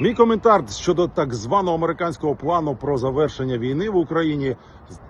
Мій коментар щодо так званого американського плану про завершення війни в Україні,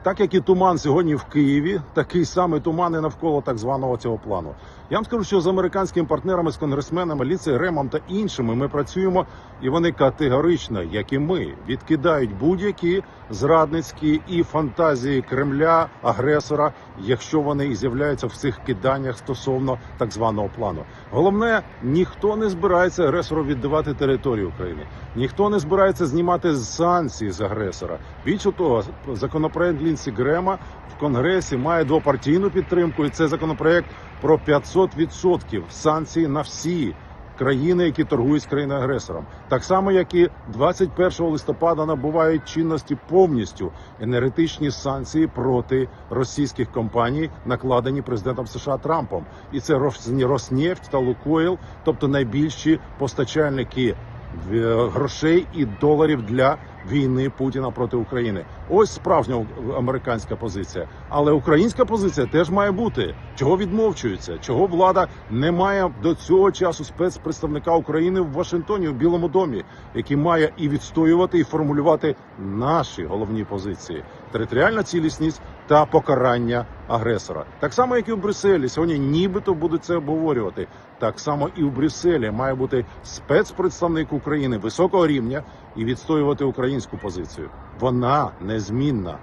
так як і туман сьогодні в Києві, такий самий туман і навколо так званого цього плану. Я вам скажу, що з американськими партнерами, з конгресменами, Ліце Ремом та іншими ми працюємо, і вони категорично, як і ми, відкидають будь-які зрадницькі і фантазії Кремля, агресора, якщо вони і з'являються в цих киданнях стосовно так званого плану. Головне, ніхто не збирається агресору віддавати територію України. Ніхто не збирається знімати санкції з агресора. Більше того, законопроект Лінсі Грема в Конгресі має двопартійну підтримку, і це законопроект про 500% санкцій на всі країни, які торгують з країною агресором, так само як і 21 листопада набувають чинності повністю енергетичні санкції проти російських компаній, накладені президентом США Трампом, і це Рос- Роснефть та Лукойл, тобто найбільші постачальники грошей і доларів для війни Путіна проти України. Ось справжня американська позиція. Але українська позиція теж має бути. Чого відмовчується? Чого влада не має до цього часу спецпредставника України в Вашингтоні в Білому домі, який має і відстоювати, і формулювати наші головні позиції: територіальна цілісність та покарання агресора. Так само, як і в Брюсселі. Сьогодні нібито будуть це обговорювати. Так само і в Брюсселі має бути спецпредставник України високого рівня і відстоювати українську позицію. Вона незмінна.